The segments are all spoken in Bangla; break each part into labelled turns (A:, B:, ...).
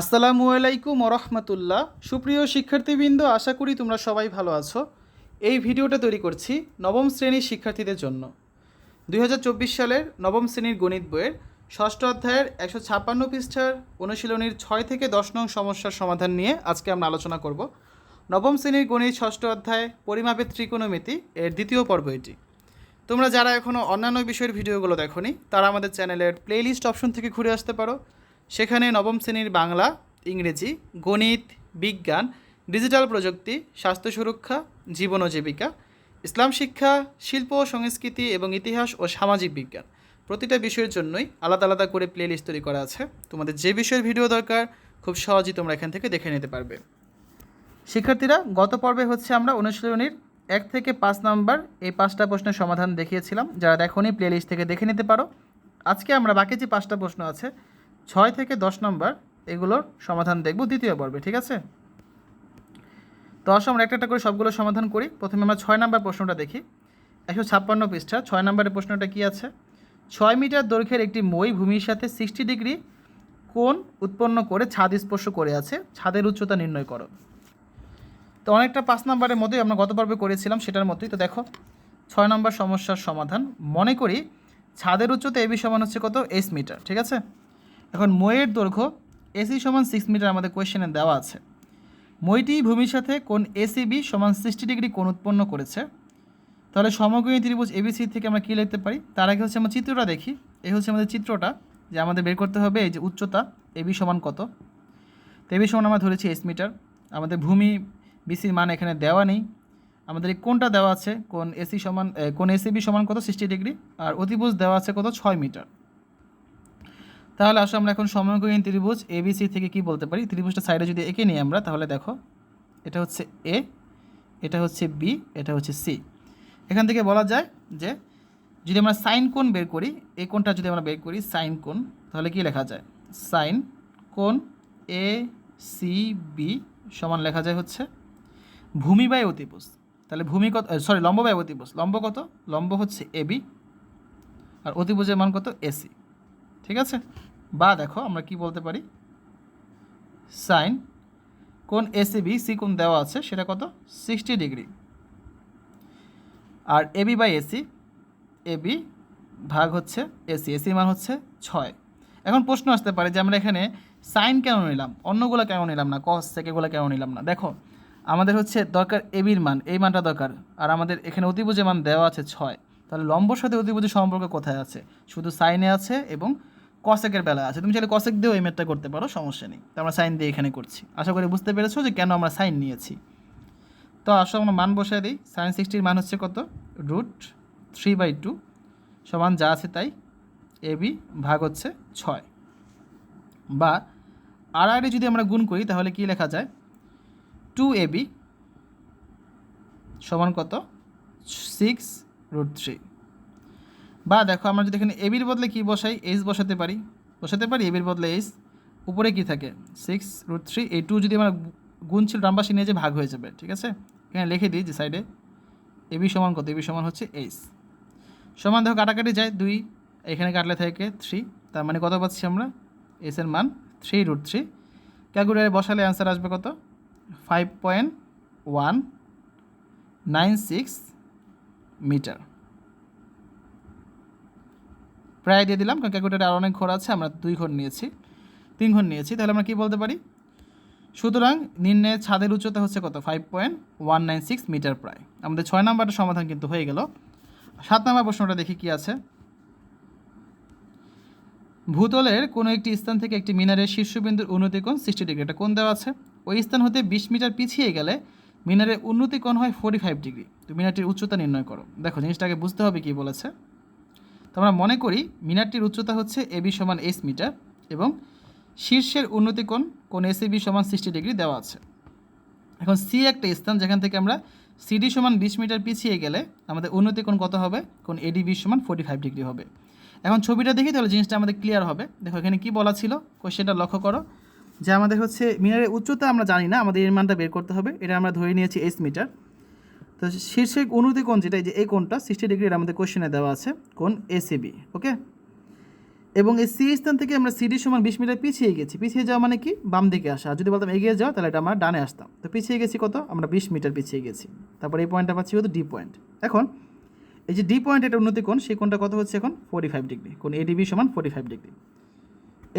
A: আসসালামু আলাইকুম ওরহমতুল্লাহ সুপ্রিয় শিক্ষার্থীবৃন্দ, আশা করি তোমরা সবাই ভালো আছো। এই ভিডিওটা তৈরি করছি নবম শ্রেণির শিক্ষার্থীদের জন্য। দুই হাজার চব্বিশ সালের নবম শ্রেণির গণিত বইয়ের ষষ্ঠ অধ্যায়ের একশো ছাপ্পান্ন পৃষ্ঠার অনুশীলনীর ছয় থেকে দশ নং সমস্যার সমাধান নিয়ে আজকে আমরা আলোচনা করব। নবম শ্রেণির গণিত ষষ্ঠ অধ্যায়, পরিমাপের ত্রিকোণমিতি এর দ্বিতীয় পর্ব এটি। তোমরা যারা এখনও অন্যান্য বিষয়ের ভিডিওগুলো দেখোনি, তারা আমাদের চ্যানেলের প্লেলিস্ট অপশন থেকে ঘুরে আসতে পারো। সেখানে নবম শ্রেণির বাংলা, ইংরেজি, গণিত, বিজ্ঞান, ডিজিটাল প্রযুক্তি, স্বাস্থ্য সুরক্ষা, জীবন ও জীবিকা, ইসলাম শিক্ষা, শিল্প ও সংস্কৃতি এবং ইতিহাস ও সামাজিক বিজ্ঞান। প্রতিটা বিষয়ের জন্যই আলাদা আলাদা করে প্লে লিস্ট তৈরি করা আছে। তোমাদের যে বিষয়ের ভিডিও দরকার, খুব সহজেই তোমরা এখান থেকে দেখে নিতে পারবে। শিক্ষার্থীরা, গত পর্বে হচ্ছে আমরা অনুশীলনীর এক থেকে পাঁচ নাম্বার এই পাঁচটা প্রশ্নের সমাধান দেখিয়েছিলাম। যারা দেখোনি প্লেলিস্ট থেকে দেখে নিতে পারো। আজকে আমরা বাকি যে পাঁচটা প্রশ্ন আছে ছয় থেকে দশ নম্বর, এগুলোর সমাধান দেখব দ্বিতীয় পর্বে, ঠিক আছে? তো আসো আমরা একটা একটা করে সবগুলো সমাধান করি। প্রথমে আমরা ছয় নম্বর প্রশ্নটা দেখি। একশো ছাপ্পান্ন পৃষ্ঠা, ছয় নম্বরের প্রশ্নটা কি আছে? ছয় মিটার দৈর্ঘ্যের একটি মই ভূমির সাথে সিক্সটি ডিগ্রি কোণ উৎপন্ন করে ছাদ স্পর্শ করে আছে। ছাদের উচ্চতা নির্ণয় করো। তো অনেকটা পাঁচ নম্বরের মতোই আমরা গত পর্বে করেছিলাম, সেটার মতোই। তো দেখো, ছয় নম্বর সমস্যার সমাধান। মনে করি, ছাদের উচ্চতা এবি সমান হচ্ছে কত? এস মিটার, ঠিক আছে? এখন মইয়ের দৈর্ঘ্য এসি সমান সিক্স মিটার আমাদের কোয়েশ্চেনে দেওয়া আছে। মইটি ভূমির সাথে কোন এসিবি সমান সিক্সটি ডিগ্রি কোণ উৎপন্ন করেছে। তাহলে সমগ্রী ত্রিভুজ এবিসি থেকে আমরা কী লিখতে পারি? তার আগে হচ্ছে আমরা চিত্রটা দেখি। এই হচ্ছে আমাদের চিত্রটা যে আমাদের বের করতে হবে এই যে উচ্চতা এবি সমান কত। এবি সমান আমরা ধরেছি এস মিটার আমাদের ভূমি বিসির মান এখানে দেওয়া নেই। আমাদের এই কোনটা দেওয়া আছে কোন এসি সমান কোন এসিবি সমান কত? সিক্সটি ডিগ্রি আর অতিভুজ দেওয়া আছে কত? ছয় মিটার তাহলে আসলে আমরা এখন সমগ্রহীন ত্রিভুজ এবিসি থেকে কি বলতে পারি? ত্রিভুজটা সাইডে যদি এঁকে নিই আমরা, তাহলে দেখো, এটা হচ্ছে এ এটা হচ্ছে বি এটা হচ্ছে সি এখান থেকে বলা যায় যে যদি আমরা সাইন কোণ বের করি, এই কোণটা যদি আমরা বের করি, সাইন কোণ, তাহলে কি লেখা যায়? সাইন কোণ এ সি বি সমান লেখা যায় হচ্ছে ভূমি বাই অতিভুজ। তাহলে ভূমি কত সরি লম্ব বাই অতিভুজ। লম্ব কত? লম্ব হচ্ছে এবি আর অতিভুজের মান কত? এসি ঠিক আছে? বা দেখো, আমরা কি বলতে পারি? সাইন কোন এসিবি সি কোন দেওয়া আছে, সেটা কত? সিক্সটি ডিগ্রি আর এবি বাই এসি এবি ভাগ হচ্ছে এসি এসি মান হচ্ছে ছয়। এখন প্রশ্ন আসতে পারে যে আমরা এখানে সাইন কেন নিলাম? অন্যগুলো কেন নিলাম না? কস সেকেগুলো কেন নিলাম না? দেখো, আমাদের হচ্ছে দরকার এবির মান এই মানটা দরকার। আর আমাদের এখানে অতিভুজের মান দেওয়া আছে ছয়। তাহলে লম্বর সাথে অতিভুজের সম্পর্ক কোথায় আছে? শুধু সাইনে আছে এবং কসেকের বেলা আছে। তুমি চাইলে কসেক দিয়েও এই ম্যাথটা করতে পারো, সমস্যা নেই। তো আমরা সাইন দিয়ে এখানে করছি। আশা করি বুঝতে পেরেছ যে কেন আমরা সাইন নিয়েছি। তো আসলে আমরা মান বসায় দিই। সাইন সিক্সটির মান হচ্ছে কত? রুট থ্রি বাই টু সমান যা আছে তাই এ বি ভাগ হচ্ছে ছয়। বা আর যদি আমরা গুণ করি, তাহলে কি লেখা যায়? টু এ বি সমান কত? সিক্স রুট থ্রি বা দেখো আমরা যদি এখানে এবির বদলে কি বসাই? এইচ বসাতে পারি। বসাতে পারি এবির বদলে এইচ উপরে কি থাকে? সিক্স রুট থ্রি এই টু যদি আমরা গুণ ছিল পাশে নিয়ে যে ভাগ হয়ে যাবে, ঠিক আছে? এখানে লিখে দিই যে সাইডে এবি সমান কত? এবি সমান হচ্ছে এইচ সমান দেখো কাটাকাটি যায় দুই, এখানে কাটলে থাকে থ্রি তার মানে কত পাচ্ছি আমরা? এস এর মান থ্রি রুট থ্রি ক্যালকুলেটারে বসালে অ্যান্সার আসবে কত? Five point one nine six metre প্রায় দিয়ে দিলাম, কারণ ক্যালকুলেটারে আর অনেক ঘর আছে, আমরা দুই ঘর নিয়েছি, তিন ঘর নিয়েছি। তাহলে আমরা কী বলতে পারি? সুতরাং নিম্নের ছাদের উচ্চতা হচ্ছে কত? Five point one nine six metre প্রায়। আমাদের ছয় নাম্বারটা সমাধান কিন্তু হয়ে গেল। সাত নাম্বার প্রশ্নটা দেখি কি আছে? ভূতলের কোনো একটি স্থান থেকে একটি মিনারের শীর্ষবিন্দুর উন্নতি কোণ সিক্সটি ডিগ্রি এটা কোণ দেওয়া আছে। ওই স্থান হতে বিশ মিটার পিছিয়ে গেলে মিনারের উন্নতি কোণ হয় ফোর্টি ফাইভ ডিগ্রি তো মিনারটির উচ্চতা নির্ণয় করো। দেখো, জিনিসটাকে বুঝতে হবে কি বলেছে। তো আমরা মনে করি মিনারটির উচ্চতা হচ্ছে এবি সমান এস মিটার এবং শীর্ষের উন্নতি কোণ কোণ এসিবি সমান সিক্সটি ডিগ্রি দেওয়া আছে। এখন সি একটা স্থান যেখান থেকে আমরা সিডি সমান বিশ মিটার পিছিয়ে গেলে আমাদের উন্নতি কোণ কত হবে? কোণ এডিবি সমান ফোর্টি ফাইভ ডিগ্রি হবে। এখন ছবিটা দেখি তাহলে জিনিসটা আমাদের ক্লিয়ার হবে। দেখো এখানে কি বলা ছিল? কোশ্চেনটা লক্ষ্য করো। যে আমাদের হচ্ছে মিনারের উচ্চতা আমরা জানি না, আমাদের এর মানটা বের করতে হবে। এটা আমরা ধরে নিয়েছি এস মিটার। তো শীর্ষে উন্নতি কোণ যেটা এই যে এই কোণটা সিক্সটি ডিগ্রির আমাদের কোশ্চেনে দেওয়া আছে, কোণ এসিবি ওকে এবং এই সি স্থান থেকে আমরা সিডি সমান বিশ মিটার পিছিয়ে গেছি। পিছিয়ে যাওয়া মানে কি? বাম দিকে আসা। আর যদি বলতাম এগিয়ে যাওয়া তাহলে এটা আমরা ডানে আসতাম। তো পিছিয়ে গেছি কত? আমরা বিশ মিটার পিছিয়ে গেছি। তারপর এই পয়েন্টটা পাচ্ছি কত? ডি পয়েন্ট এখন এই যে ডি পয়েন্ট এটা উন্নতি কোণ, সেই কোণটা কত হচ্ছে এখন? ফোর্টি ফাইভ ডিগ্রি কোণ এডিবি সমান ফোর্টি ফাইভ ডিগ্রি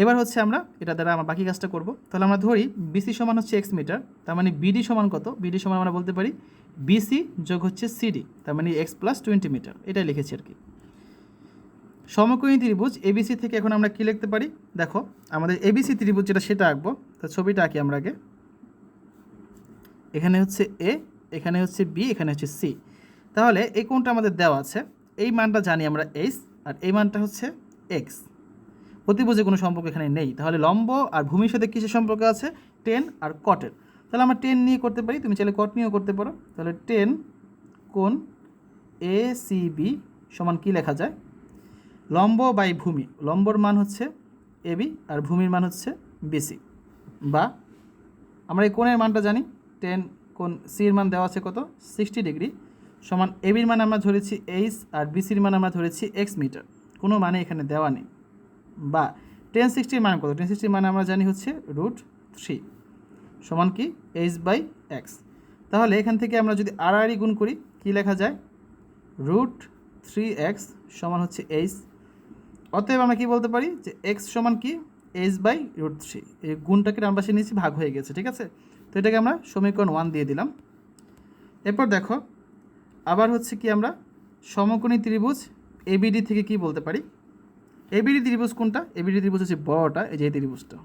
A: এবার হচ্ছে আমরা এটা দ্বারা আমরা বাকি কাজটা করব। তাহলে আমরা ধরি বিসি সমান হচ্ছে এক্স মিটার তার মানে বিডি সমান কত? বিডি সমান আমরা বলতে পারি বিসি যোগ হচ্ছে সিডি তার মানে এক্স প্লাস টোয়েন্টি মিটার এটাই লিখেছি আর কি। সমকোণী ত্রিভুজ এবিসি থেকে এখন আমরা কী লিখতে পারি? দেখো, আমাদের এবিসি ত্রিভুজ যেটা সেটা আঁকবো তো ছবিটা আঁকি আমরা আগে। এখানে হচ্ছে এ এখানে হচ্ছে বি এখানে হচ্ছে সি তাহলে এই কোণটা আমাদের দেওয়া আছে, এই মানটা জানি আমরা এইচ আর এই মানটা হচ্ছে এক্স প্রতিভুজে কোনো সম্পর্ক এখানে নেই। তাহলে লম্ব আর ভূমির সাথে কিসের সম্পর্ক আছে? টেন আর কটের। তাহলে আমরা টেন নিয়ে করতে পারি। তুমি চাইলে কট নিয়েও করতে পারো। তাহলে টেন কোন এ সি বি সমান কী লেখা যায়? লম্ব বাই ভূমি। লম্বর মান হচ্ছে এবি আর ভূমির মান হচ্ছে বিসি বা আমরা এই কোণের মানটা জানি। টেন কোন সির মান দেওয়া আছে কত? Sixty degree. সমান এবির মান আমরা ধরেছি এইচ আর বিসির মান আমরা ধরেছি এক্স মিটার। কোনো মানে এখানে দেওয়া নেই। বা টেন সিক্সটির মান কত? টেন সিক্সটির মানে আমরা জানি হচ্ছে রুট থ্রি সমান কি? এইচ বাই এক্স তাহলে এখান থেকে আমরা যদি আর আর গুণ করি, কী লেখা যায়? রুট থ্রি এক্স সমান হচ্ছে এইচ অতএব আমরা কি বলতে পারি? যে এক্স সমান কি? এইচ বাই রুট থ্রি এই গুণটাকে ডান নিয়েছি ভাগ হয়ে গেছে, ঠিক আছে? তো এটাকে আমরা সমীকরণ ওয়ান দিয়ে দিলাম। এরপর দেখো, আবার হচ্ছে কি আমরা সমকোণী ত্রিভুজ এবিডি থেকে কি বলতে পারি? এবিডি ত্রিভুজ কোনটা? এবিডি ত্রিভুজ হচ্ছে বড়টা, এই যে ত্রিভুজটা।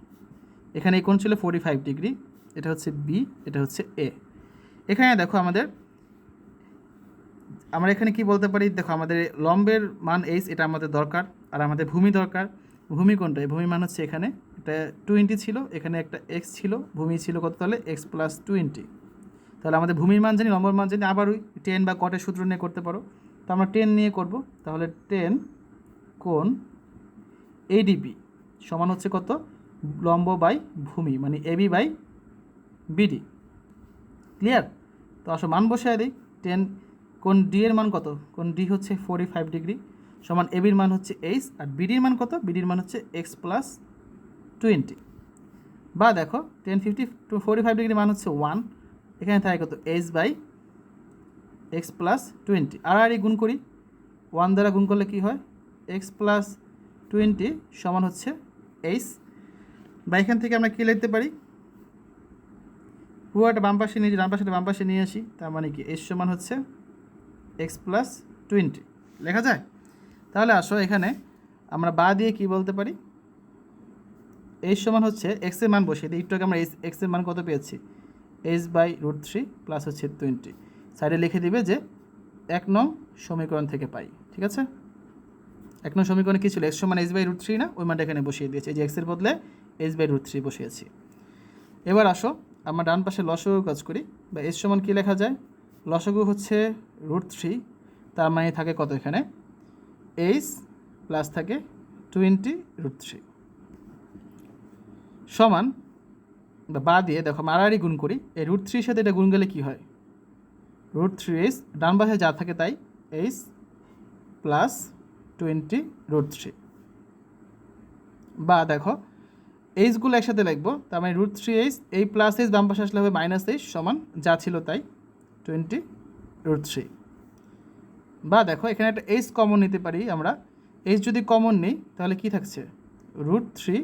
A: এখানে এই কোণ ছিল ফোর্টি ফাইভ ডিগ্রি এটা হচ্ছে বি এটা হচ্ছে এ এখানে দেখো আমাদের, আমরা এখানে কি বলতে পারি? দেখো আমাদের লম্বের মান এইচ এটা আমাদের দরকার, আর আমাদের ভূমি দরকার। ভূমি কোনটা? এই ভূমির মান হচ্ছে এখানে, এটা টোয়েন্টি ছিল, এখানে একটা এক্স ছিল, ভূমি ছিল কত তাহলে? এক্স প্লাস টোয়েন্টি তাহলে আমাদের ভূমির মান জানি, লম্বর মান জানি, আবার ওই টেন বা কটের সূত্র নিয়ে করতে পারো। তো আমরা টেন নিয়ে করব, তাহলে টেন কোন এডিবি সমান হচ্ছে কত? লম্ব বাই ভূমি মানে এবি বাই বিডি ক্লিয়ার তো আসো মান বসায় দিই। টেন কোন ডি এর মান কত? কোন ডি হচ্ছে ফোর্টি ফাইভ ডিগ্রি সমান এবির মান হচ্ছে এইচ আর বিডির মান কত? বিডির মান হচ্ছে এক্স প্লাস টোয়েন্টি বা দেখো tan fifty to forty five degree মান হচ্ছে ওয়ান এখানে থাকে কত? H by X plus twenty আর আর গুণ করি। ওয়ান দ্বারা গুণ করলে কি হয়? এক্স প্লাস টোয়েন্টি সমান হচ্ছে এইচ। বা এখান থেকে আমরা কী লিখতে পারি? পুরোটা বাম পাশে নিয়ে ডান পাশে নিয়ে আসি, তার মানে কি? এস সমান হচ্ছে এক্স প্লাস টোয়েন্টি। লেখা যায়? তাহলে আসো এখানে, আমরা বা দিয়ে কি বলতে পারি? এইচ সমান হচ্ছে এক্সের মান বসিয়ে দিই। একটু আগে আমরা এইচ এক্সের মান কত পেয়েছি? H by root three plus হচ্ছে টোয়েন্টি। সাইডে লিখে দিবে যে এক নং সমীকরণ থেকে পাই। ঠিক আছে? এক নং সমীকরণে কী ছিল? এক্স সমান এইচ বাই রুট থ্রি না? ওই মানটা এখানে বসিয়ে দিয়েছি। এই যে এক্সের বদলে এইচ বাই রুট থ্রি বসিয়েছি। এবার আসো, আমরা ডান পাশে লসগু কাজ করি। বা এস সমান কী লেখা যায়? লসগু হচ্ছে রুট থ্রি, তার মানে থাকে কত এখানে? এইচ প্লাস থাকে টোয়েন্টি রুট থ্রি। সমান, বা বা দিয়ে দেখো মারারি গুণ করি। এই রুট থ্রির সাথে এটা গুণ গেলে কী হয়? রুট থ্রি এইচ ডান পাশে যা থাকে তাই H plus twenty root three. বা দেখো এইচগুলো একসাথে লিখব, তার মানে রুট থ্রি এইচ এই প্লাস এইচ বাম পাশে আসলে হবে মাইনাস এইচ সমান, যা ছিল তাই টোয়েন্টি রুট থ্রি। বা দেখো, এখানে একটা এইচ কমন নিতে পারি আমরা। এইচ যদি কমন নিই, তাহলে কি থাকছে? রুট থ্রি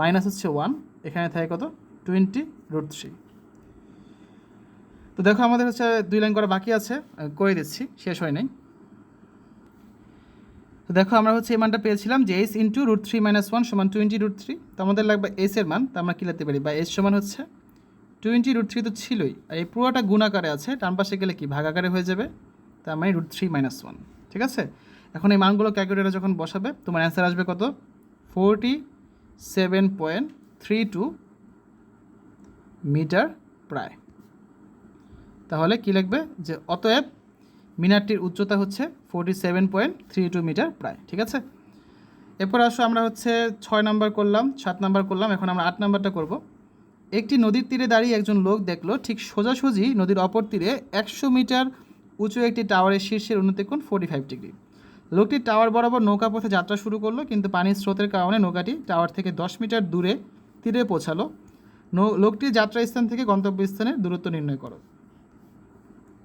A: মাইনাস হচ্ছে ওয়ান এখানে থাকে কত? Twenty root three. তো দেখো, আমাদের হচ্ছে দুই লাইন করা বাকি আছে করে দিচ্ছি, শেষ হয় নাই। তো দেখো, আমরা হচ্ছে এই মানটা পেয়েছিলাম যে H into root three minus one সমান টোয়েন্টি রুট থ্রি তো আমাদের লাগবে এস এর মান, তা আমরা কী লিখতে পারি? বা এস সমান হচ্ছে টোয়েন্টি রুট থ্রি তো ছিলই। আর এই পুরোটা গুণ আকারে আছে, ডান পাশে গেলে কি? ভাগ আকারে হয়ে যাবে। তার মানে রুট থ্রি মাইনাস ওয়ান ঠিক আছে? এখন এই মানগুলো ক্যালকুলেটারে যখন বসাবে, তোমার অ্যান্সার আসবে কত? Forty seven point three two metre প্রায়। তাহলে কী লিখবে? যে অতএব মিনারটির উচ্চতা হচ্ছে forty seven point three two metre প্রায়, ঠিক আছে? এরপর আসো আমরা হচ্ছে ছয় নম্বর করলাম, সাত নম্বর করলাম, এখন আমরা আট নম্বরটা করব। একটি নদীর তীরে দাঁড়িয়ে একজন লোক দেখল, ঠিক সোজাসুজি নদীর অপর তীরে একশো মিটার উঁচু একটি টাওয়ারের শীর্ষের উন্নতি কোণ ফোর্টি ফাইভ ডিগ্রি লোকটি টাওয়ার বরাবর নৌকা পথে যাত্রা শুরু করল, কিন্তু পানির স্রোতের কারণে নৌকাটি টাওয়ার থেকে দশ মিটার দূরে, তীরে পৌঁছালো। নৌ- লোকটির যাত্রা স্থান থেকে গন্তব্যস্থানের দূরত্ব নির্ণয় করো।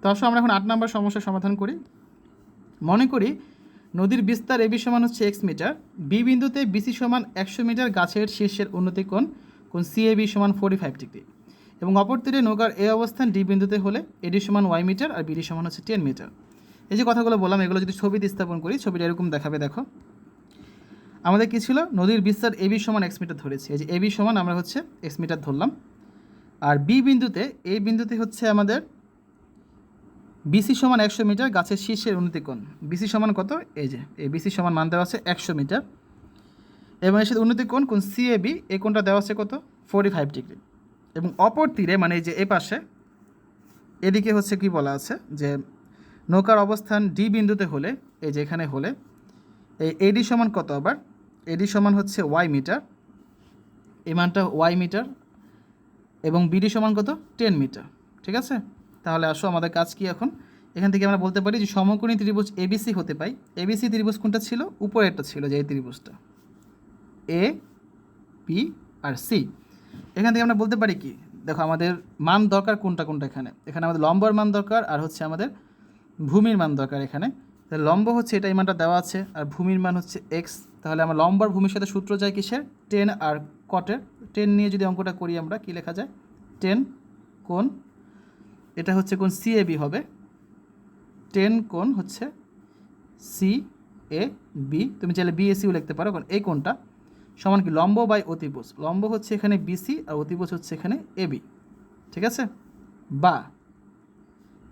A: তো আসলে আমরা এখন আট নম্বর সমস্যার সমাধান করি। মনে করি নদীর বিস্তার এবি সমান হচ্ছে এক্স মিটার বি বিন্দুতে বিসি সমান একশো মিটার গাছের শীর্ষের উন্নতি কোণ কোণ সি এ বি সমান ফোর্টি ফাইভ ডিগ্রি এবং অপর তীরে নৌকার এ অবস্থান ডি বিন্দুতে হলে এডি সমান ওয়াই মিটার আর বিডি সমান হচ্ছে টেন মিটার এই যে কথাগুলো বললাম, এগুলো যদি ছবিতে স্থাপন করি, ছবিটা এরকম দেখাবে, দেখো। আমাদের কী ছিল? নদীর বিস্তার এবি সমান এক্স মিটার ধরেছি। এই যে এবি সমান আমরা হচ্ছে এক্স মিটার ধরলাম। আর বি বিন্দুতে এই বিন্দুতে হচ্ছে আমাদের বিসি সমান একশো মিটার গাছের শীর্ষের উন্নতি কোণ বিসি সমান কত? এই যে, এই বিসি সমান মান দেওয়া আছে একশো মিটার। এবং এর সাথে উন্নতি কোণ কোণ সিএবি, এই কোণটা দেওয়া আছে কত? ফোর্টি ফাইভ ডিগ্রি এবং অপর তীরে মানে এই যে এ পাশে, এদিকে হচ্ছে কি বলা আছে? যে নৌকার অবস্থান ডি বিন্দুতে হলে, এই যে এখানে হলে, এই এডি সমান কত আবার? এডি সমান হচ্ছে ওয়াই মিটার। এই মানটা ওয়াই মিটার। এবং বিডি সমান কত? Ten metre. ঠিক আছে? তাহলে আসো আমাদের কাজ কি এখন? এখান থেকে আমরা বলতে পারি যে সমকোণী ত্রিভুজ এবিসি হতে পাই। এবিসি ত্রিভুজ কোনটা ছিল? উপরে একটা ছিল যে এই ত্রিভুজটা। এ পি আর সি। এখান থেকে আমরা বলতে পারি কি? দেখো, আমাদের মান দরকার কোনটা কোনটা এখানে? এখানে আমাদের লম্বর মান দরকার আর হচ্ছে আমাদের ভূমির মান দরকার এখানে। তাহলে লম্ব হচ্ছে এটা এই মানটা দেওয়া আছে আর ভূমির মান হচ্ছে এক্স। তাহলে আমরা লম্বর ভূমির সাথে সূত্র যায় কিসের? টেন আর কটের। টেন নিয়ে যদি অঙ্কটা করি আমরা, কি লেখা যায়? টেন কোন এটা হচ্ছে কোন সি এ বি হবে। টেন কোন হচ্ছে সি এ বি তুমি চাইলে বিএসিও লিখতে পারো, কারণ এই কোনটা সমান কি লম্ব বাই অতিভুজ। লম্ব হচ্ছে এখানে বিসি আর অতিভুজ হচ্ছে এখানে এবি ঠিক আছে? বা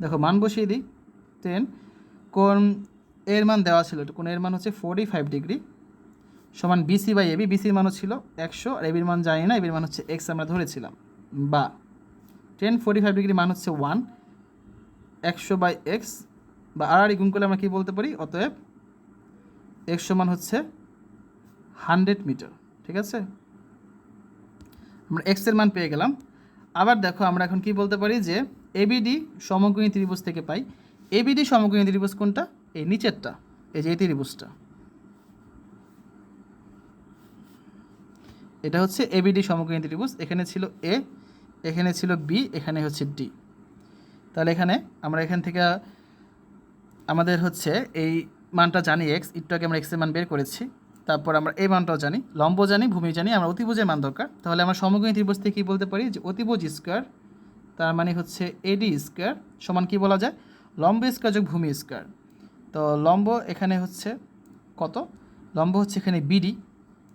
A: দেখো, মান বসিয়ে দিই। টেন কোন এর মান দেওয়া ছিল কোন এর মান হচ্ছে ফোর্টি ফাইভ ডিগ্রি সমান বিসি বাই এবি বিসির মানও ছিল একশো আর এবির মান জানি না এবির মান হচ্ছে এক্স আমরা ধরেছিলাম। বা টেন ফোর্টি ফাইভ ডিগ্রি মান হচ্ছে ওয়ান একশো বাই এক্স বা আর গুণ করলে আমরা কী বলতে পারি? অতএব এক্স সমান হচ্ছে হান্ড্রেড মিটার ঠিক আছে? আমরা এক্সের মান পেয়ে গেলাম। আবার দেখো, আমরা এখন কি বলতে পারি যে এবিডি সমকোণী ত্রিভুজ থেকে পাই। এবিডি সমকোণী ত্রিভুজ কোনটা? এই নিচেরটা, এই যে এই ত্রিভুজটা। এটা হচ্ছে এবিডি সমকোণী ত্রিভুজ। এখানে ছিল এ এখানে ছিল বি এখানে হচ্ছে ডি তাহলে এখানে আমরা এখান থেকে আমাদের হচ্ছে এই মানটা জানি এক্স আগে আমরা এক্সের মান বের করেছি। তারপর আমরা এই মানটাও জানি, লম্ব জানি, ভূমি জানি, আমরা অতিভুজের মান দরকার। তাহলে আমরা সমকোণী ত্রিভুজ থেকে কী বলতে পারি? যে অতিভুজ স্কোয়ার তার মানে হচ্ছে এডি স্কোয়ার সমান কি বলা যায়? লম্ব স্কোয়ার যোগ ভূমি স্কোয়ার তো লম্ব এখানে হচ্ছে কত? লম্ব হচ্ছে এখানে বিডি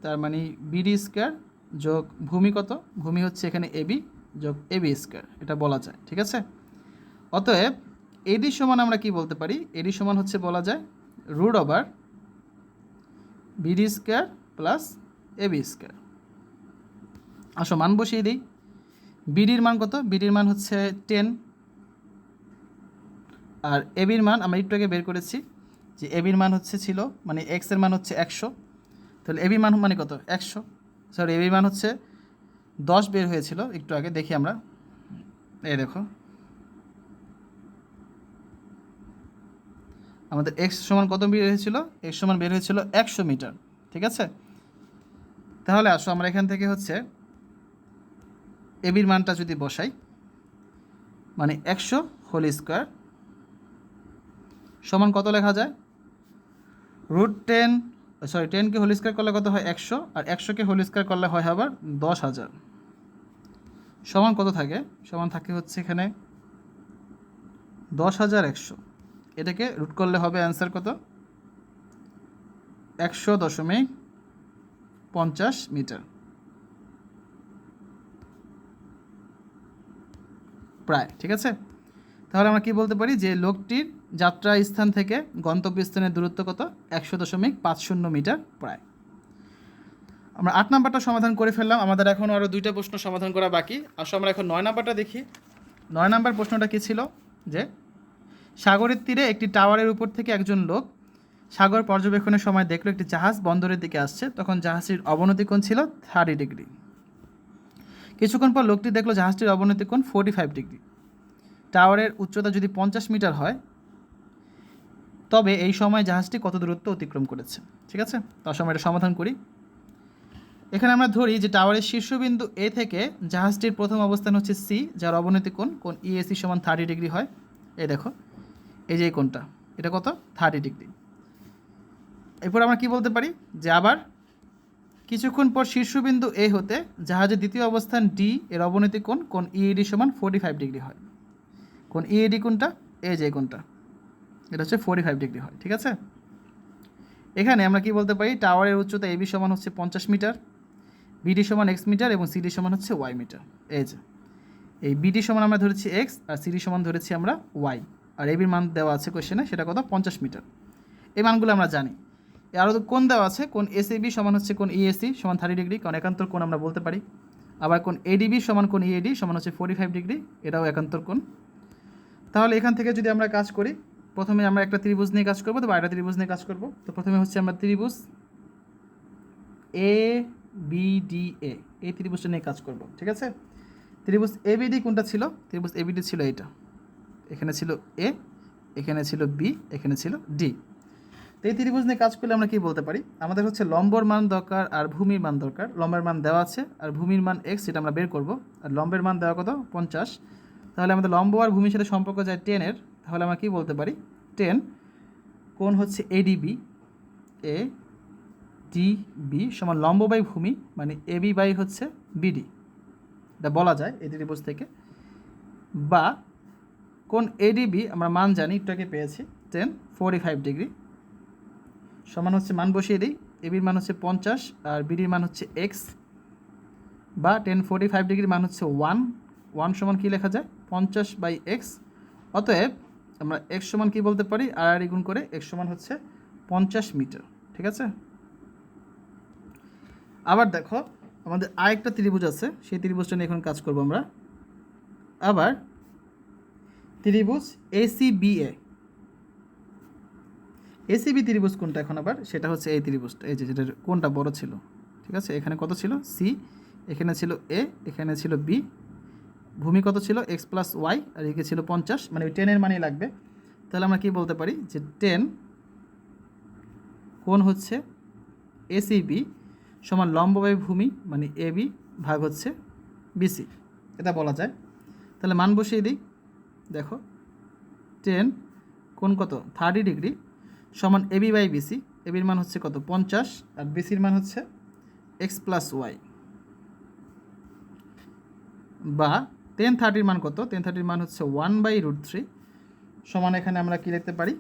A: তার মানে বিডি স্কোয়ার যোগ ভূমি কত? ভূমি হচ্ছে এখানে এবি যোগ এ বি স্কোয়ার, এটা বলা যায়, ঠিক আছে? অতএব এডি সমান আমরা কি বলতে পারি? এডি সমান হচ্ছে বলা যায় root over BD square plus A B square. আসো, মান বসিয়ে দিই। বিডির মান কত? বিডির মান হচ্ছে টেন। আর এবির মান আমরা একটু আগে বের করেছি যে এবির মান হচ্ছে ছিল মানে এক্সের মান হচ্ছে একশো। তাহলে এবির মান মানে কত? একশো। সরি এবির মান হচ্ছে দশ বের হয়েছিল, একটু আগে দেখি আমরা। এই দেখো। আমাদের এক্স সমান কত বের হয়েছিল? এক্স সমান বের হয়েছিল একশো মিটার, ঠিক আছে? তাহলে আসো, আমরা এখান থেকে হচ্ছে এবির মানটা যদি বসাই মানে একশো হোল স্কোয়ার সমান কত লেখা যায়? রুট টেন, সরি, টেনকে হোল স্কোয়ার করলে কত হয়? একশো, আর একশোকে হোল স্কোয়ার করলে হয় আবার দশ হাজার। সমান কত থাকে? সমান থাকে হচ্ছে এখানে দশ হাজার একশো। এটাকে রুট করলে হবে অ্যান্সার কত? একশো দশমিক পঞ্চাশ মিটার। প্রায়, ঠিক আছে? তাহলে আমরা কি বলতে পারি যে লোকটির যাত্রা স্থান থেকে গন্তব্যস্থানের দূরত্ব কত? একশো দশমিক পাঁচ শূন্য মিটার প্রায়। আমরা আট নাম্বারটা সমাধান করে ফেললাম, আমাদের এখন আরও দুইটা প্রশ্ন সমাধান করা বাকি। আসো, আমরা এখন নয় নাম্বারটা দেখি। নয় নাম্বার প্রশ্নটা কী ছিল? যে, সাগরের তীরে একটি টাওয়ারের উপর থেকে একজন লোক সাগর পর্যবেক্ষণের সময় দেখল একটি জাহাজ বন্দরের দিকে আসছে। তখন জাহাজটির অবনতি কোণ ছিল থার্টি ডিগ্রি। কিছুক্ষণ পর লোকটি দেখল জাহাজটির অবনতি কোণ ফোর্টি ফাইভ ডিগ্রি। টাওয়ারের উচ্চতা যদি পঞ্চাশ মিটার হয়, তবে এই সময় জাহাজটি কত দূরত্ব অতিক্রম করেছে। ঠিক আছে? তার সময় এটা সমাধান করি। এখানে আমরা ধরি যে টাওয়ারের শীর্ষবিন্দু এ থেকে জাহাজটির প্রথম অবস্থান হচ্ছে সি যার অবনতি কোণ কোণ ইএসি সমান থার্টি ডিগ্রি হয়। এই দেখো, এই যে এই এটা কত? থার্টি ডিগ্রি এরপর আমরা কি বলতে পারি? যে আবার কিছুক্ষণ পর শীর্ষবিন্দু এ হতে জাহাজের দ্বিতীয় অবস্থান ডি এর অবনতি কোণ কোণ ইএডি সমান ফোর্টি ফাইভ ডিগ্রি হয়। কোণ ইএডি কোনটা এই যে কোনটা এটা হচ্ছে ফোর্টি ফাইভ ডিগ্রি হয়, ঠিক আছে? এখানে আমরা কি বলতে পারি? টাওয়ারের উচ্চতা এবি সমান হচ্ছে পঞ্চাশ মিটার। বিডি সমান এক্স মিটার এবং সিডি সমান হচ্ছে ওয়াই মিটার এই যে, এই বিডি সমান আমরা ধরেছি এক্স আর সিডি সমান ধরেছি আমরা ওয়াই আর এবির মান দেওয়া আছে কোশ্চেনে সেটা কত? পঞ্চাশ মিটার এই মানগুলো আমরা জানি। আরও কোন দেওয়া আছে? কোন এসএবি সমান হচ্ছে কোন ইএসি সমান থার্টি ডিগ্রি কারণ একান্তর কোণ আমরা বলতে পারি। আবার কোন এডিবি সমান কোন ইএডি সমান হচ্ছে ফোর্টি ফাইভ ডিগ্রি এটাও একান্তর কোণ। তাহলে এখান থেকে যদি আমরা কাজ করি, প্রথমে আমরা একটা ত্রিভুজ নিয়ে কাজ করব, তো একটা ত্রিভুজ নিয়ে কাজ করব। তো প্রথমে হচ্ছে আমরা ত্রিভুজ এ বিডি এ এই ত্রিভুজটা নিয়ে কাজ করব, ঠিক আছে? ত্রিভুজ এবিডি কোনটা ছিল? ত্রিভুজ এবিডি ছিল এটা। এখানে ছিল এ এখানে ছিল বি এখানে ছিল ডি তো এই ত্রিভুজ নিয়ে কাজ করলে আমরা কি বলতে পারি? আমাদের হচ্ছে লম্বর মান দরকার আর ভূমির মান দরকার। লম্বের মান দেওয়া আছে আর ভূমির মান এক্স সেটা আমরা বের করব। আর লম্বের মান দেওয়া কত? পঞ্চাশ। তাহলে আমাদের লম্ব আর ভূমির সাথে সম্পর্ক যায় টেনের তাহলে আমরা কি বলতে পারি? টেন কোন হচ্ছে এডিবি এ ডি বি সমান লম্ব বাই ভূমি মানে এ বি বাই হচ্ছে বিডি এটা বলা যায় এই ত্রিভুজ থেকে। বা কোন এডিবি আমরা মান জানি, একটু আগে পেয়েছি, টেন, ফোর্টি ফাইভ ডিগ্রি। সমান হচ্ছে মান বসিয়ে দিই এবির মান হচ্ছে পঞ্চাশ, আর বিডির মান হচ্ছে এক্স। বা টেন, ফোর্টি ফাইভ ডিগ্রির মান হচ্ছে ওয়ান। ওয়ান সমান কী লেখা যায়? পঞ্চাশ বাই এক্স। অতএব আমরা এক্স সমান কী বলতে পারি? আর গুণ করে এক্স সমান হচ্ছে পঞ্চাশ মিটার, ঠিক আছে? আবার দেখো, আমাদের আরেকটা ত্রিভুজ আছে, সেই ত্রিভুজটা নিয়ে এখন কাজ করব আমরা। আবার ত্রিভুজ এসিবিএ এসিবি ত্রিভুজ কোনটা এখন আবার? সেটা হচ্ছে এই ত্রিভুজটা, এই যে যেটার কোনটা বড় ছিল। ঠিক আছে? এখানে কত ছিল? সি এখানে ছিল এ এখানে ছিল বি ভূমি কত ছিল? এক্স প্লাস ওয়াই আর একে ছিল পঞ্চাশ মানে ওই টেনের মানেই লাগবে। তাহলে আমরা কি বলতে পারি? যে টেন কোন হচ্ছে এসিবি সমান লম্ববায়ু ভূমি মানে এবি ভাগ হচ্ছে বিসি এটা বলা যায়। তাহলে মান বসিয়ে দিই। দেখো, টেন কোন কত? থার্টি ডিগ্রি সমান এবি বাই বিসি এবির মান হচ্ছে কত? পঞ্চাশ। আর বিসির মান হচ্ছে এক্স প্লাস ওয়াই বা টেন থার্টির মান কত? টেন থার্টির মান হচ্ছে ওয়ান বাই রুট থ্রি সমান এখানে আমরা কী লিখতে পারি?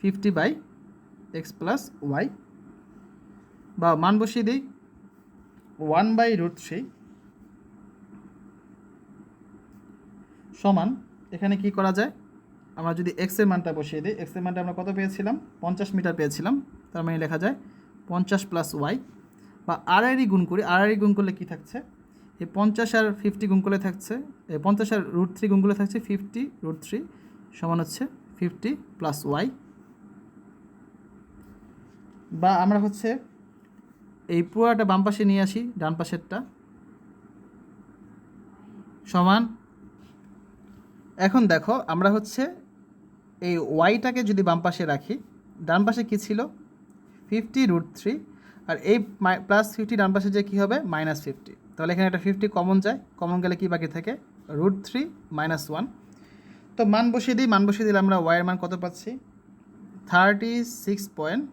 A: Fifty by X plus Y বা মান বসিয়ে দিই। ওয়ান বাই রুট থ্রি সমান, এখানে কি করা যায়? আমরা যদি এক্সের মানটা বসিয়ে দিই এক্সের মানটা আমরা কত পেয়েছিলাম? পঞ্চাশ মিটার পেয়েছিলাম, তার মানে লেখা যায় পঞ্চাশ প্লাস ওয়াই বা আড়াইরি গুণ করি। আড়াইরি গুণ করলে কী থাকছে? এই পঞ্চাশ আর ফিফটি গুণ করলে থাকছে পঞ্চাশ আর রুট থ্রি গুণ করলে থাকছে ফিফটি রুট থ্রি সমান হচ্ছে ফিফটি প্লাস ওয়াই বা আমরা হচ্ছে এই পুরাটা বাম পাশে নিয়ে আসি, ডান পাশেরটা। সমান। এখন দেখো, আমরা হচ্ছে এই ওয়াইটাকে যদি বাম পাশে রাখি, ডান পাশে কী ছিল? ফিফটি রুট থ্রি আর এই প্লাস ফিফটি ডান পাশে যে কী হবে? মাইনাস ফিফটি তাহলে এখানে একটা ফিফটি কমন যায়। কমন গেলে কী বাকি থাকে? রুট থ্রি মাইনাস ওয়ান তো মান বসিয়ে দিই, মান বসিয়ে দিলে আমরা ওয়াইয়ের মান কত পাচ্ছি? Thirty six point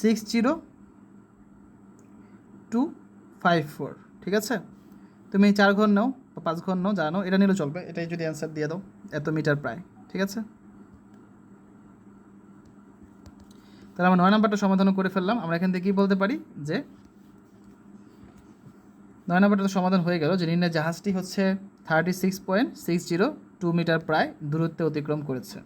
A: six zero two five four ঠিক আছে? তুমি চার ঘর নাও বা পাঁচ ঘর নাও জানো এটা নিলেও চলবে। এটাই যদি অ্যান্সার দিয়ে দাও, এত মিটার প্রায়, ঠিক আছে? তাহলে আমরা নয় নাম্বারটা সমাধান করে ফেললাম। আমরা এখান থেকে কী বলতে পারি যে, নয় নাম্বারটা তো সমাধান হয়ে গেল, যে নির্ণয় জাহাজটি হচ্ছে thirty six point six zero two metre প্রায় দূরত্বে অতিক্রম করেছে।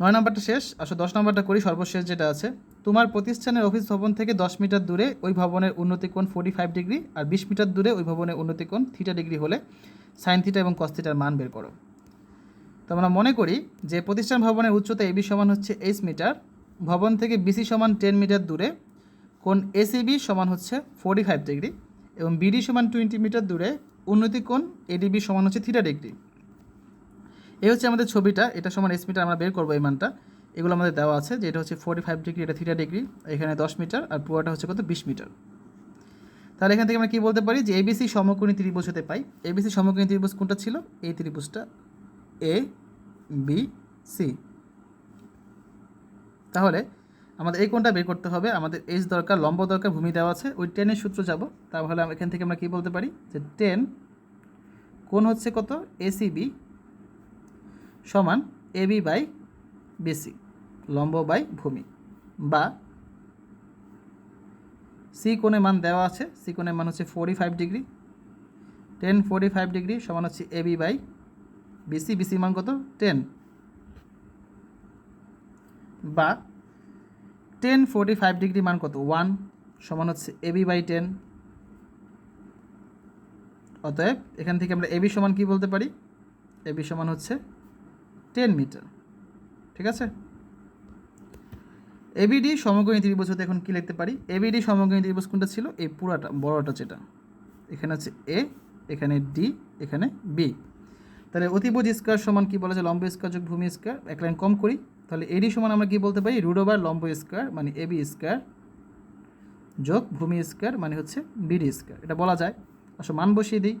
A: নয় নাম্বারটা শেষ আসলে দশ নাম্বারটা করি, সর্বশেষ যেটা আছে তোমার প্রতিষ্ঠানের অফিস ভবন থেকে দশ মিটার দূরে ওই ভবনের উন্নতি কোণ ফোর্টি ফাইভ ডিগ্রি আর বিশ মিটার দূরে ওই ভবনের উন্নতি কোণ থিটা ডিগ্রি হলে সাইন থিটা এবং কস থিটার মান বের করো। তো আমরা মনে করি যে প্রতিষ্ঠান ভবনের উচ্চতা এবি সমান হচ্ছে এইচ মিটার ভবন থেকে বিসি সমান টেন মিটার দূরে, কোণ এসিবি সমান হচ্ছে ফোর্টি ফাইভ ডিগ্রি এবং বিডি সমান টোয়েন্টি মিটার দূরে, উন্নতি কোণ এডিবি সমান হচ্ছে থিটা ডিগ্রি এই হচ্ছে আমাদের ছবিটা, এটা সমান এস মিটার আমরা বের করব এই মানটা। এগুলো আমাদের দেওয়া আছে, যে এটা হচ্ছে ফোর্টি ফাইভ ডিগ্রি এটা থ্রিটা ডিগ্রি এখানে দশ মিটার, আর পুরোটা হচ্ছে কত? বিশ মিটার। তাহলে এখান থেকে আমরা কী বলতে পারি যে এবিসি সমকোণী ত্রিভুজ হতে পাই। এবিসি সমকোণী ত্রিভুজ কোনটা ছিল? এই ত্রিভুজটা এ বি সি তাহলে আমাদের এই কোণটা বের করতে হবে, আমাদের এইচ দরকার, লম্ব দরকার, ভূমি দেওয়া আছে, ওই টেনের সূত্র যাব। তাহলে এখান থেকে আমরা কী বলতে পারি? যে টেন কোণ হচ্ছে কত? এসিবি সমান এবি বাই বিসি লম্ব বাই ভূমি। বা সি কোণের মান দেওয়া আছে সি কোণের মান হচ্ছে forty five degree tan forty five degree সমান হচ্ছে এবি বাই বিসি বিসি মান কত? টেন বা টেন ফোর্টি ফাইভ ডিগ্রি মান কত? ওয়ান সমান হচ্ছে এবি বাই টেন অতএব এখান থেকে আমরা এবি সমান কি বলতে পারি? এবি সমান হচ্ছে টেন মিটার ঠিক আছে? এবিডি সমকোণী ত্রিভুজ হতে এখন কী লিখতে পারি? এবিডি সমকোণী ত্রিভুজ কোনটা ছিল? এই পুরাটা, বড়টা যেটা। এখানে আছে এ এখানে ডি এখানে বি তাহলে অতিভুজ স্কোয়ার সমান কি বলা যায় লম্ব স্কোয়ার যোগ ভূমি স্কোয়ার। এক লাইন কম করি। তাহলে এডি সমান আমরা কি বলতে পারি? রুট ওভার লম্ব স্কোয়ার মানে এবি স্কোয়ার যোগ ভূমি স্কোয়ার মানে হচ্ছে বিডি স্কোয়ার। এটা বলা যায়। আসলে মান বসিয়ে দিই।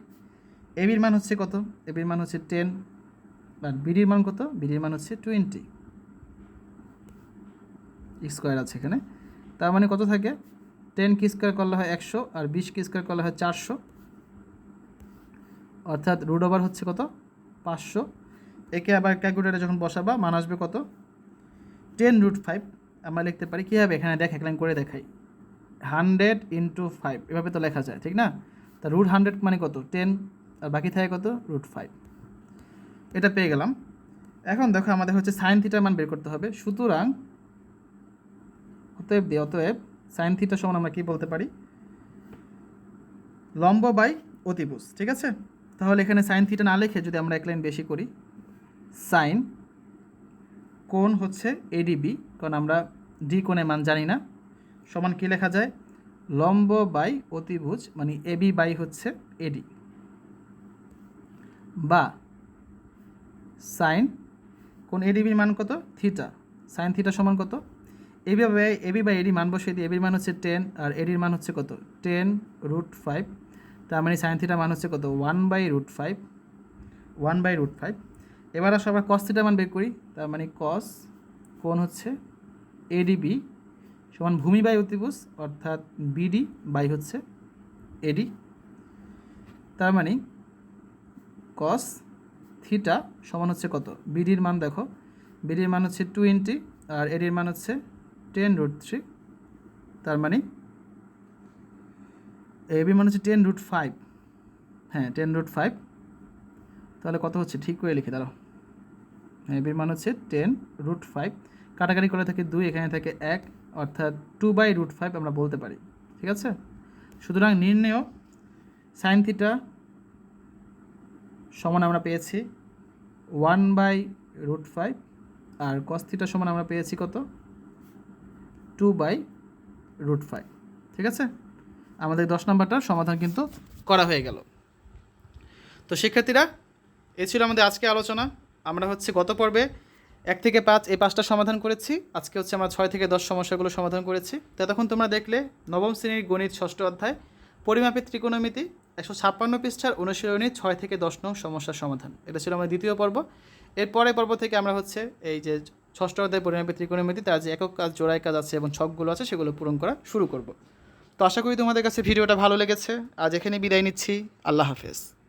A: এবির মান হচ্ছে কত? এবির মান হচ্ছে টেন আর বিডির মান কত? বিডির মান হচ্ছে টোয়েন্টি স্কোয়ার আছে এখানে। তার মানে কত থাকে? টেন কি স্কোয়ার করলে হয় একশো আর বিশ কি স্কোয়ার করলে হয় চারশো। অর্থাৎ রুট ওভার হচ্ছে কত? পাঁচশো। একে আবার ক্যালকুলেটারে যখন বসাবা, মান আসবে কত? টেন রুট ফাইভ আমরা লিখতে পারি কী হবে এখানে দেখ, এক করে দেখাই। Hundred into five. এভাবে তো লেখা যায়, ঠিক না? তা রুট হান্ড্রেড মানে কত? টেন। আর বাকি থাকে কত? রুট ফাইভ এটা পেয়ে গেলাম। এখন দেখো, আমাদের হচ্ছে সাইন থিটার মান বের করতে হবে। সুতরাং অতএব দিয়ে অতএব সাইন থিটা সমান আমরা কী বলতে পারি? লম্ব বাই অতিভুজ, ঠিক আছে? তাহলে এখানে সাইন থিটা না লিখে যদি আমরা এক লাইন বেশি করি সাইন কোণ হচ্ছে এডিবি কারণ আমরা ডি কোণের মান জানি না। সমান কী লেখা যায়? লম্ব বাই অতিভুজ মানে এবি বাই হচ্ছে এডি বা সাইন কোন এডিবির মান কত? থিটা সাইন থিটা সমান কত? AB by AB by AD মান বসিয়ে দিই এবির মান হচ্ছে টেন আর এডির মান হচ্ছে কত? টেন রুট ফাইভ তার মানে সাইন থিটার মান হচ্ছে কত? One by root five one by root five এবার আসো আমরা কস থিটার মান বের করি, তার মানে কস কোন হচ্ছে এডিবি সমান ভূমি বাই অতিভুজ, অর্থাৎ বিডি বাই হচ্ছে এডি তার মানে কস থিটা সমান হচ্ছে কত? বিডির মান দেখো বিডির মান হচ্ছে টোয়েন্টি আর এডির মান হচ্ছে টেন রুট থ্রি তার মানে এবির মান হচ্ছে টেন রুট ফাইভ হ্যাঁ টেন রুট ফাইভ তাহলে কত হচ্ছে? ঠিক করে লিখে দাঁড়াও। এবির মান হচ্ছে টেন রুট ফাইভ কাটাকাটি করে থাকে দুই, এখানে থাকে এক, অর্থাৎ টু বাই রুট ফাইভ আমরা বলতে পারি। ঠিক আছে? সুতরাং নির্ণেয় সাইন থিটা সমান আমরা পেয়েছি ওয়ান বাই রুট ফাইভ আর কস থিটা সমান আমরা পেয়েছি কত? টু বাই রুট ফাইভ, ঠিক আছে? আমাদের দশ নম্বরটার সমাধান কিন্তু করা হয়ে গেল। তো শিক্ষার্থীরা, এ ছিল আমাদের আজকে আলোচনা। আমরা হচ্ছে গত পর্বে এক থেকে পাঁচ এই পাঁচটা সমাধান করেছি। আজকে হচ্ছে আমরা ছয় থেকে দশ সমস্যাগুলো সমাধান করেছি। ততক্ষণ তোমরা দেখলে নবম শ্রেণির গণিত ষষ্ঠ অধ্যায়, পরিমাপের ত্রিকোণমিতি একশো ছাপ্পান্ন পৃষ্ঠার অনুশীলনী ছয় থেকে দশ নং সমস্যার সমাধান। এটা ছিল আমাদের দ্বিতীয় পর্ব। এর পরের পর্ব থেকে আমরা হচ্ছে এই যে ষষ্ঠ অধ্যায় পরিমাপের ত্রিকোণমিতি তার যে একক কাজ, জোড়ায় কাজ আছে এবং ছকগুলো আছে, সেগুলো পূরণ করা শুরু করব। তো আশা করি তোমাদের কাছে ভিডিওটা ভালো লেগেছে। আজ এখানে বিদায় নিচ্ছি। আল্লাহ হাফেজ।